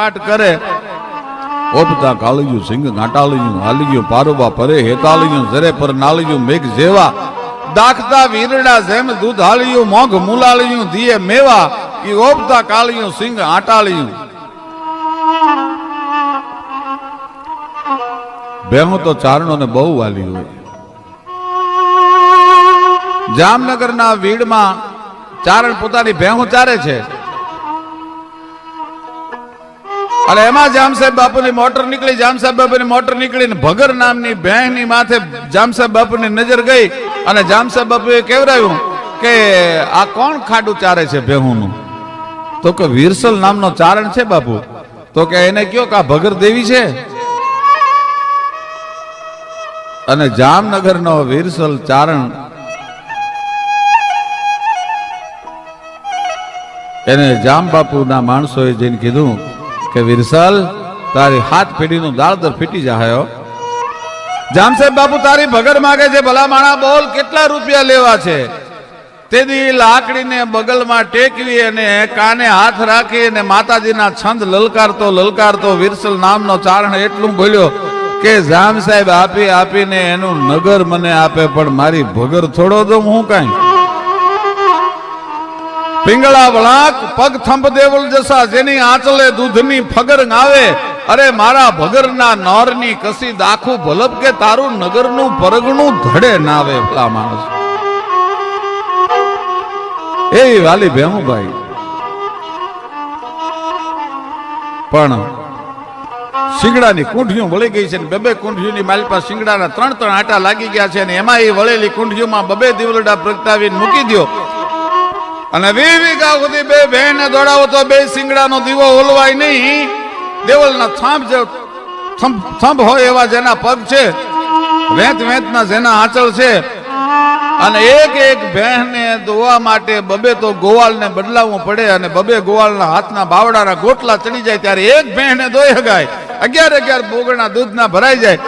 પાઠ કરે. ઓપતા કાળિયું સિંગ ઘાટાળિયું, હાલિયું પારુબા પરે હેતાળિયું જરે પર નાળિયું, મેઘ જેવા. દાખતા વીરડા જેમ દૂધ મોઘ મુલાળિયું દિયે મેવા. ઈ ઓપતા કાળિયું સિંગ આટાળિયું બેહો તો ચારણો ને બહુ વાલી હોય. જામનગરના વીડમાં ચારણ પોતાની ભેહું ચારે છે. અને એમાં જામસાહેબ બાપુની મોટર નીકળી જામસાહેબ બાપુની મોટર નીકળીને ભગર નામની બહેનની માથે જામસાહેબ બાપુની નજર ગઈ અને જામસાહેબ બાપુએ કેવરાયું કે આ કોણ ખાડું ચારે છે ભેહુંનું? તો કે વીરસલ નામનો ચારણ છે બાપુ. તો કે એને કયો કે આ ભગર દેવી છે? અને જામનગરનો વીરસલ ચારણ એને જામ બાપુના માણસોએ જઈને કીધું કે વિરસલ, તારી હાથ પેઢીનું દાળદર ફીટી જાહ્યો જામ સાહેબ બાપુ, તારી ભગર માગે છે ભલા માણા બોલ, કેટલા રૂપિયા લેવા છે? તેથી લાકડીને બગલમાં ટેકવી અને કાને હાથ રાખી અને માતાજીના છંદ લલકારતો લલકારતો વિરસલ નામનો ચારણ એટલું બોલ્યો કે જામ સાહેબ આપી આપીને એનું નગર મને આપે, પણ મારી ભગર થોડો દઉં હું કાંઈ? પિંગળા વળાક, પગ થંભ દેવલ જસા, જેની આંચલે દૂધની ફગર આવે અરે મારા ભગરના નોરની કસી દાખું ભલપ કે તારું નગરનું પરગણું ધડે નાવે ભલા માણસ. એ વાલી ભેમુભાઈ પણ શિંગડાની કુંઠીઓ વળી ગઈ છે ને બે બે કુંઠીઓની મારી પાસે શિંગડાના ત્રણ ત્રણ આટા લાગી ગયા છે અને એમાં એ વળેલી કુંઠીઓમાં બબે દિવલડા પ્રગટાવીને મૂકી દ્યો. અને વી વીઘા સુધી બે બહેને દોડાવો તો બે સિંગડાનો દીવો ઓલવાય નહીં. દેવલના થાંભ જે થંભ હોય એવા જેના પગ છે વેત વેતના જેના આંચળ છે. અને એક એક બહેને દોવા માટે બબે તો ગોવાળને બદલાવવું પડે અને બબે ગોવાળના હાથના બાવડાના ગોટલા ચડી જાય ત્યારે એક બહેને દોઈ હગાય. અગિયાર અગિયાર બોગણા દૂધના ભરાઈ જાય.